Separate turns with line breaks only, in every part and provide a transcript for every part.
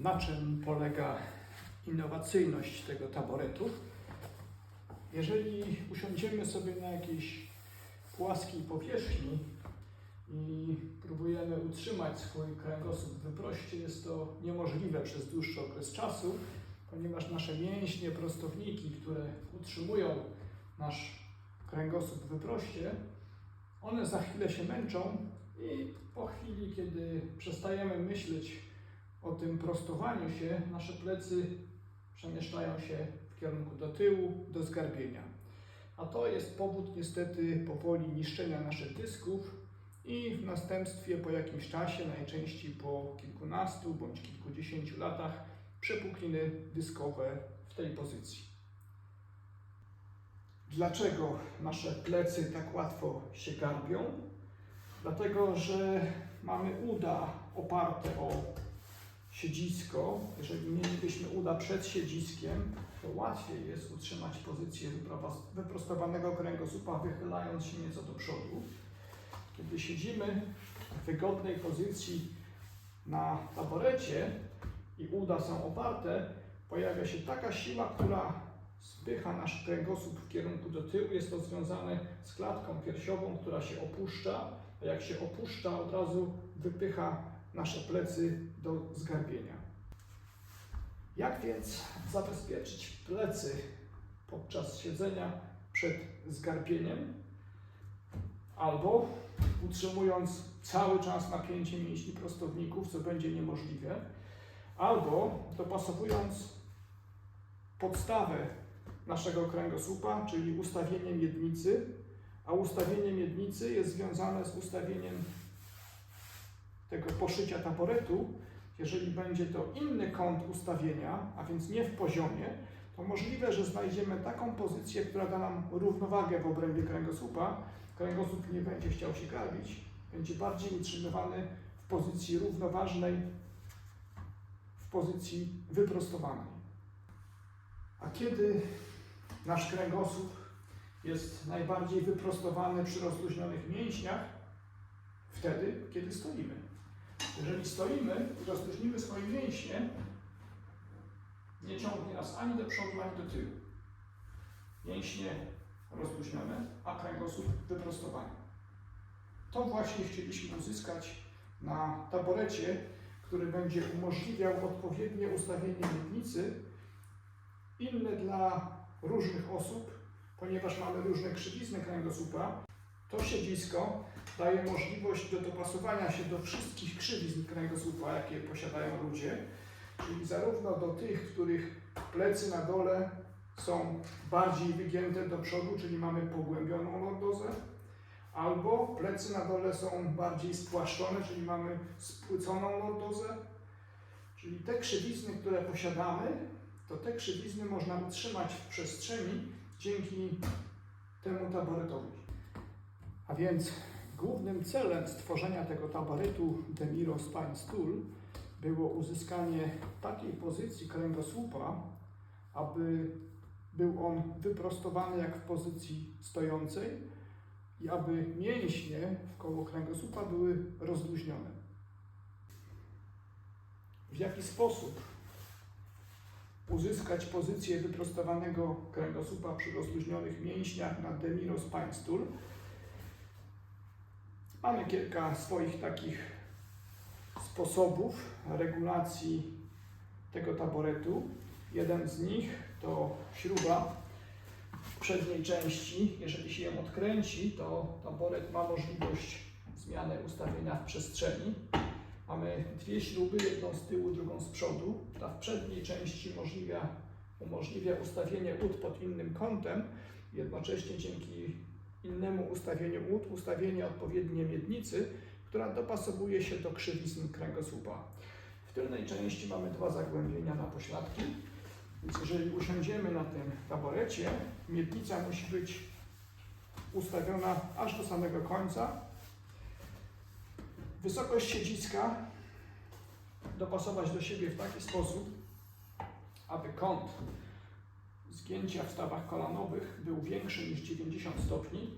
Na czym polega innowacyjność tego taboretu? Jeżeli usiądziemy sobie na jakiejś płaskiej powierzchni i próbujemy utrzymać swój kręgosłup wyproście, jest to niemożliwe przez dłuższy okres czasu, ponieważ nasze mięśnie, prostowniki, które utrzymują nasz kręgosłup wyproście, one za chwilę się męczą i po chwili, kiedy przestajemy myśleć o tym prostowaniu się, nasze plecy przemieszczają się w kierunku do tyłu, do zgarbienia. A to jest powód niestety powoli niszczenia naszych dysków i w następstwie po jakimś czasie, najczęściej po kilkunastu bądź kilkudziesięciu latach, przepukliny dyskowe w tej pozycji. Dlaczego nasze plecy tak łatwo się garbią? Dlatego, że mamy uda oparte o siedzisko. Jeżeli mielibyśmy uda przed siedziskiem, to łatwiej jest utrzymać pozycję wyprostowanego kręgosłupa, wychylając się nieco do przodu. Kiedy siedzimy w wygodnej pozycji na taborecie i uda są oparte, pojawia się taka siła, która spycha nasz kręgosłup w kierunku do tyłu. Jest to związane z klatką piersiową, która się opuszcza, a jak się opuszcza, od razu wypycha nasze plecy do zgarbienia. Jak więc zabezpieczyć plecy podczas siedzenia przed zgarbieniem? Albo utrzymując cały czas napięcie mięśni prostowników, co będzie niemożliwe, albo dopasowując podstawę naszego kręgosłupa, czyli ustawienie miednicy, a ustawienie miednicy jest związane z ustawieniem tego poszycia taboretu. Jeżeli będzie to inny kąt ustawienia, a więc nie w poziomie, to możliwe, że znajdziemy taką pozycję, która da nam równowagę w obrębie kręgosłupa. Kręgosłup nie będzie chciał się garbić, będzie bardziej utrzymywany w pozycji równoważnej, w pozycji wyprostowanej. A kiedy nasz kręgosłup jest najbardziej wyprostowany przy rozluźnionych mięśniach? Wtedy, kiedy stoimy. Jeżeli stoimy i rozluźnimy swoje mięśnie, nie ciągnie nas ani do przodu, ani do tyłu. Mięśnie rozluźnione, a kręgosłup wyprostowany. To właśnie chcieliśmy uzyskać na taborecie, który będzie umożliwiał odpowiednie ustawienie miednicy, inne dla różnych osób, ponieważ mamy różne krzywizny kręgosłupa. To siedzisko daje możliwość do dopasowania się do wszystkich krzywizn kręgosłupa, jakie posiadają ludzie, czyli zarówno do tych, których plecy na dole są bardziej wygięte do przodu, czyli mamy pogłębioną lordozę, albo plecy na dole są bardziej spłaszczone, czyli mamy spłyconą lordozę. Czyli te krzywizny, które posiadamy, to te krzywizny można utrzymać w przestrzeni dzięki temu taboretowi. A więc głównym celem stworzenia tego taboretu Demiro Spine Stool było uzyskanie takiej pozycji kręgosłupa, aby był on wyprostowany jak w pozycji stojącej i aby mięśnie koło kręgosłupa były rozluźnione. W jaki sposób uzyskać pozycję wyprostowanego kręgosłupa przy rozluźnionych mięśniach na Demiro Spine Stool? Mamy kilka swoich takich sposobów regulacji tego taboretu. Jeden z nich to śruba przedniej części. Jeżeli się ją odkręci, to taboret ma możliwość zmiany ustawienia w przestrzeni. Mamy dwie śruby, jedną z tyłu, drugą z przodu. Ta w przedniej części umożliwia, umożliwia ustawienie ud pod innym kątem. Jednocześnie dzięki innemu ustawieniu ud, ustawienie odpowiednie miednicy, która dopasowuje się do krzywizn kręgosłupa. W tylnej części mamy dwa zagłębienia na pośladki, więc jeżeli usiądziemy na tym taborecie, miednica musi być ustawiona aż do samego końca. Wysokość siedziska dopasować do siebie w taki sposób, aby kąt zgięcia w stawach kolanowych był większy niż 90 stopni.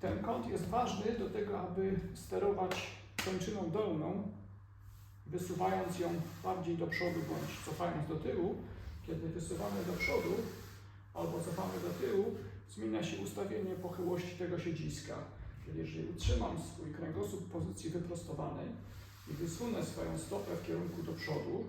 Ten kąt jest ważny do tego, aby sterować kończyną dolną wysuwając ją bardziej do przodu bądź cofając do tyłu. Kiedy wysuwamy do przodu albo cofamy do tyłu, zmienia się ustawienie pochyłości tego siedziska. Czyli jeżeli utrzymam swój kręgosłup w pozycji wyprostowanej i wysunę swoją stopę w kierunku do przodu,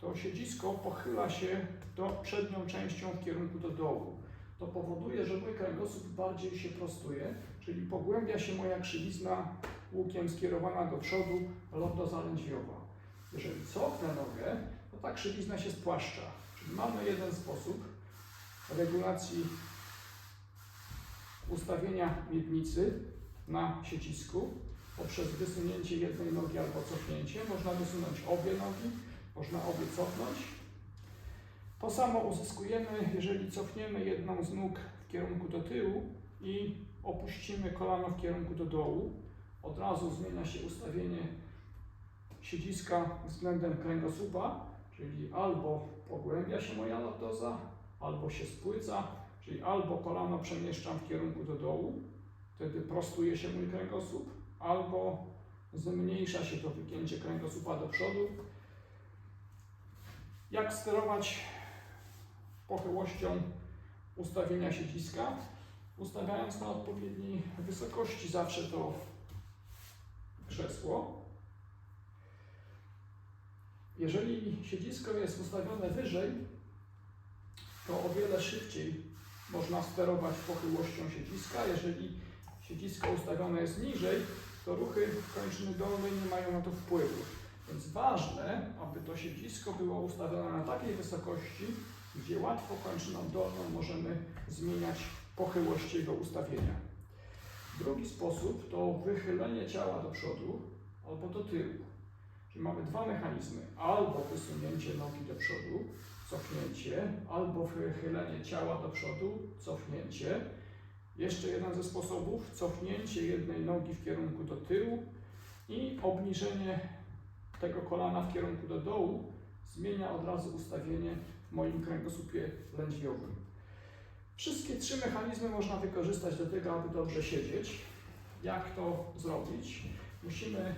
to siedzisko pochyla się do przednią częścią w kierunku do dołu. To powoduje, że mój kręgosłup bardziej się prostuje, czyli pogłębia się moja krzywizna łukiem skierowana do przodu lądozalędźwiowa. Jeżeli cofnę nogę, to ta krzywizna się spłaszcza. Czyli mamy jeden sposób regulacji ustawienia miednicy na siedzisku poprzez wysunięcie jednej nogi albo cofnięcie. Można wysunąć obie nogi, można obie cofnąć. To samo uzyskujemy, jeżeli cofniemy jedną z nóg w kierunku do tyłu i opuścimy kolano w kierunku do dołu. Od razu zmienia się ustawienie siedziska względem kręgosłupa, czyli albo pogłębia się moja lordoza, albo się spłyca, czyli albo kolano przemieszczam w kierunku do dołu, wtedy prostuje się mój kręgosłup, albo zmniejsza się to wygięcie kręgosłupa do przodu. Jak sterować pochyłością ustawienia siedziska? Ustawiając na odpowiedniej wysokości zawsze to krzesło. Jeżeli siedzisko jest ustawione wyżej, to o wiele szybciej można sterować pochyłością siedziska. Jeżeli siedzisko ustawione jest niżej, to ruchy kończyny dolnej nie mają na to wpływu. Więc ważne, aby to siedzisko było ustawione na takiej wysokości, gdzie łatwo kończyną dolną możemy zmieniać pochyłość jego ustawienia. Drugi sposób to wychylenie ciała do przodu albo do tyłu. Czyli mamy dwa mechanizmy: albo wysunięcie nogi do przodu, cofnięcie, albo wychylenie ciała do przodu, cofnięcie. Jeszcze jeden ze sposobów: cofnięcie jednej nogi w kierunku do tyłu i obniżenie tego kolana w kierunku do dołu zmienia od razu ustawienie w moim kręgosłupie lędźwiowym. Wszystkie trzy mechanizmy można wykorzystać do tego, aby dobrze siedzieć. Jak to zrobić? Musimy,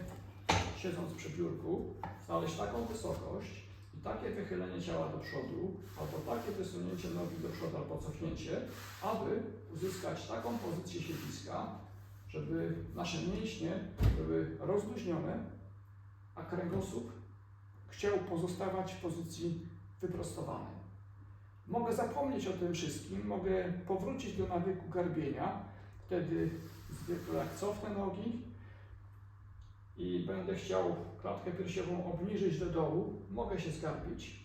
siedząc przy biurku, znaleźć taką wysokość i takie wychylenie ciała do przodu, albo takie wysunięcie nogi do przodu, albo cofnięcie, aby uzyskać taką pozycję siedziska, żeby nasze mięśnie były rozluźnione, a kręgosłup chciał pozostawać w pozycji wyprostowanej. Mogę zapomnieć o tym wszystkim, mogę powrócić do nawyku garbienia. Wtedy zwykle jak cofnę nogi i będę chciał klatkę piersiową obniżyć do dołu, mogę się zgarbić.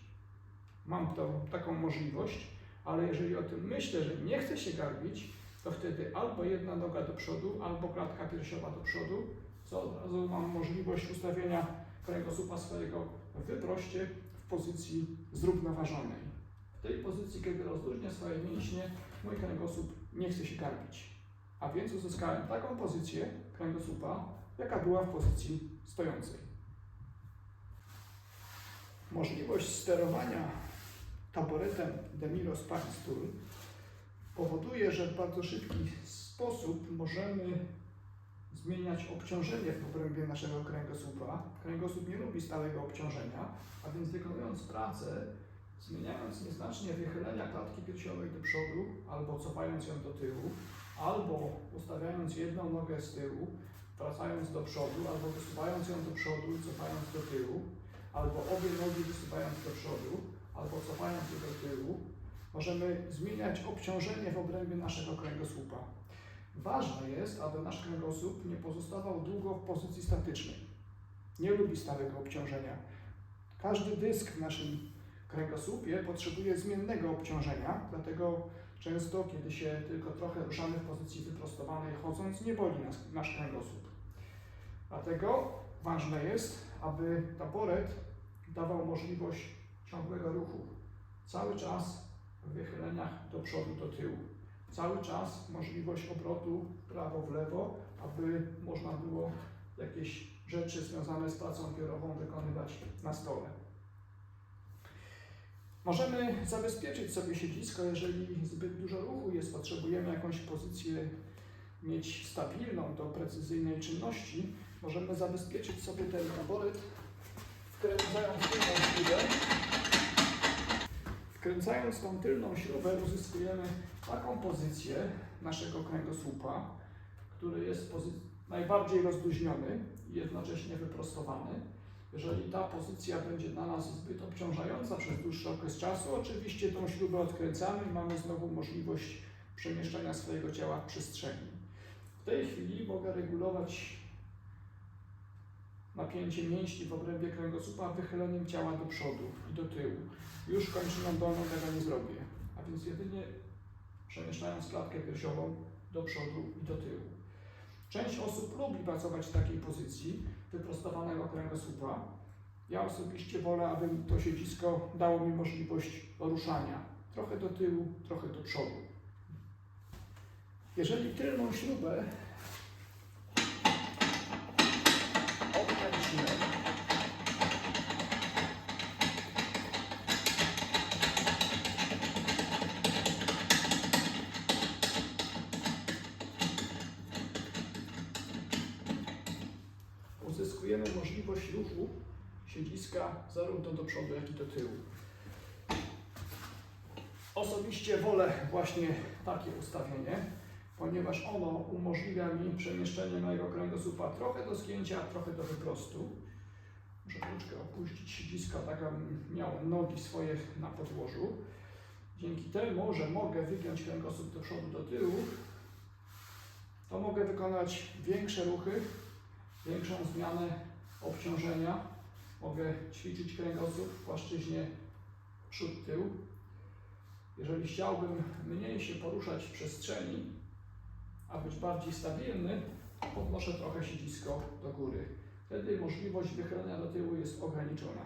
Mam to, taką możliwość, ale jeżeli o tym myślę, że nie chcę się garbić, to wtedy albo jedna noga do przodu, albo klatka piersiowa do przodu, co od razu mam możliwość ustawienia kręgosłupa swojego wyproście w pozycji zrównoważonej. W tej pozycji, kiedy rozluźnię swoje mięśnie, mój kręgosłup nie chce się garbić. A więc uzyskałem taką pozycję kręgosłupa, jaka była w pozycji stojącej. Możliwość sterowania taboretem Demiro Spine Stool powoduje, że w bardzo szybki sposób możemy zmieniać obciążenie w obrębie naszego kręgosłupa. Kręgosłup nie lubi stałego obciążenia, a więc wykonując pracę, zmieniając nieznacznie wychylenia klatki piersiowej do przodu, albo cofając ją do tyłu, albo ustawiając jedną nogę z tyłu, wracając do przodu, albo wysuwając ją do przodu i cofając do tyłu, albo obie nogi wysuwając do przodu, albo cofając je do tyłu, możemy zmieniać obciążenie w obrębie naszego kręgosłupa. Ważne jest, aby nasz kręgosłup nie pozostawał długo w pozycji statycznej. Nie lubi stałego obciążenia. Każdy dysk w naszym kręgosłupie potrzebuje zmiennego obciążenia, dlatego często, kiedy się tylko trochę ruszamy w pozycji wyprostowanej chodząc, nie boli nas nasz kręgosłup. Dlatego ważne jest, aby taboret dawał możliwość ciągłego ruchu. Cały czas w wychyleniach do przodu, do tyłu. Cały czas możliwość obrotu prawo w lewo, aby można było jakieś rzeczy związane z pracą biurową wykonywać na stole. Możemy zabezpieczyć sobie siedzisko, jeżeli zbyt dużo ruchu jest, potrzebujemy jakąś pozycję mieć stabilną do precyzyjnej czynności, możemy zabezpieczyć sobie ten taboret wkręcając tylną śrubę, wkręcając tą tylną śrubę uzyskujemy taką pozycję naszego kręgosłupa, który jest najbardziej rozluźniony i jednocześnie wyprostowany. Jeżeli ta pozycja będzie dla nas zbyt obciążająca przez dłuższy okres czasu, oczywiście tą śrubę odkręcamy i mamy znowu możliwość przemieszczania swojego ciała w przestrzeni. W tej chwili mogę regulować napięcie mięśni w obrębie kręgosłupa wychyleniem ciała do przodu i do tyłu. Już kończyną dolną tego nie zrobię, a więc jedynie przemieszczając klatkę piersiową do przodu i do tyłu. Część osób lubi pracować w takiej pozycji wyprostowanego kręgosłupa. Ja osobiście wolę, aby to siedzisko dało mi możliwość ruszania trochę do tyłu, trochę do przodu. Jeżeli tylną śrubę uzyskujemy możliwość ruchu siedziska zarówno do przodu, jak i do tyłu. Osobiście wolę właśnie takie ustawienie, ponieważ ono umożliwia mi przemieszczenie mojego kręgosłupa trochę do zgięcia, trochę do wyprostu. Muszę troszkę opuścić siedzisko, tak abym miał nogi swoje na podłożu. Dzięki temu, że mogę wygiąć kręgosłup do przodu, do tyłu, to mogę wykonać większe ruchy, większą zmianę obciążenia. Mogę ćwiczyć kręgosłup w płaszczyźnie przód-tył. Jeżeli chciałbym mniej się poruszać w przestrzeni, a być bardziej stabilny, podnoszę trochę siedzisko do góry. Wtedy możliwość wychylenia do tyłu jest ograniczona.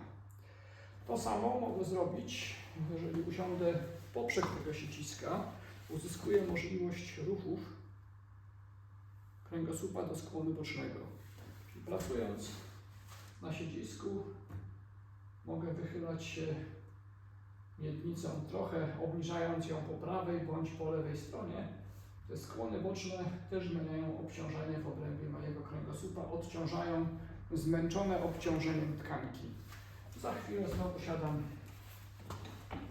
To samo mogę zrobić, jeżeli usiądę poprzek tego siedziska, uzyskuję możliwość ruchów kręgosłupa do skłonu bocznego. Czyli pracując na siedzisku mogę wychylać się miednicą trochę, obniżając ją po prawej bądź po lewej stronie. Te skłony boczne też zmieniają obciążenie w obrębie mojego kręgosłupa, odciążają zmęczone obciążeniem tkanki. Za chwilę znowu siadam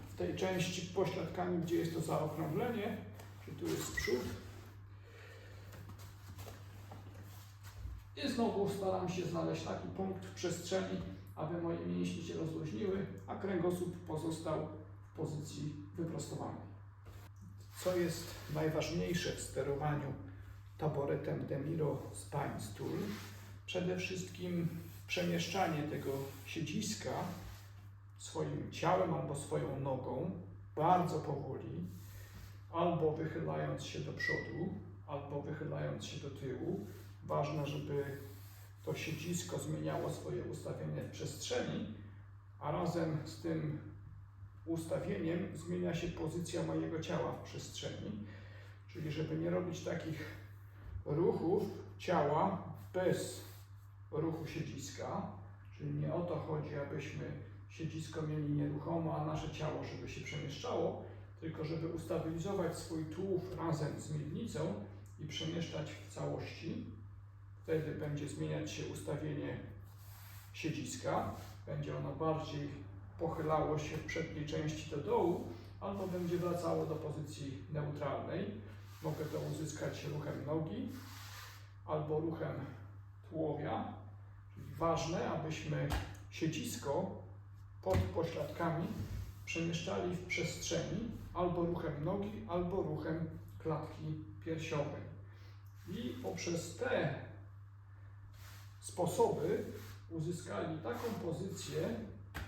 w tej części pośladkami, gdzie jest to zaokrąglenie, czyli tu jest przód. I znowu staram się znaleźć taki punkt w przestrzeni, aby moje mięśnie się rozluźniły, a kręgosłup pozostał w pozycji wyprostowanej. Co jest najważniejsze w sterowaniu taboretem Demiro Spine Stool? Przede wszystkim przemieszczanie tego siedziska swoim ciałem albo swoją nogą bardzo powoli, albo wychylając się do przodu, albo wychylając się do tyłu. Ważne, żeby to siedzisko zmieniało swoje ustawienie w przestrzeni, a razem z tym ustawieniem zmienia się pozycja mojego ciała w przestrzeni. Czyli, żeby nie robić takich ruchów ciała bez ruchu siedziska, czyli nie o to chodzi, abyśmy siedzisko mieli nieruchomo, a nasze ciało, żeby się przemieszczało, tylko żeby ustabilizować swój tułów razem z miednicą i przemieszczać w całości. Wtedy będzie zmieniać się ustawienie siedziska, będzie ono bardziej pochylało się w przedniej części do dołu, albo będzie wracało do pozycji neutralnej. Mogę to uzyskać ruchem nogi albo ruchem tułowia. Ważne, abyśmy siedzisko pod pośladkami przemieszczali w przestrzeni albo ruchem nogi, albo ruchem klatki piersiowej. I poprzez te sposoby uzyskali taką pozycję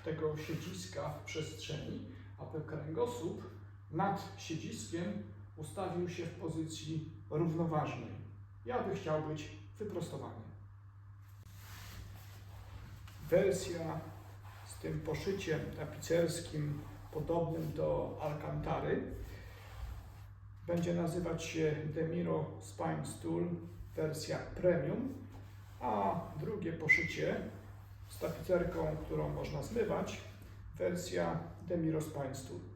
tego siedziska w przestrzeni, aby kręgosłup nad siedziskiem ustawił się w pozycji równoważnej. Ja by chciał być wyprostowany. Wersja z tym poszyciem tapicerskim podobnym do Alcantary będzie nazywać się Demiro Spine Stool wersja premium, a drugie poszycie z tapicerką, którą można zmywać, wersja Spine Stool.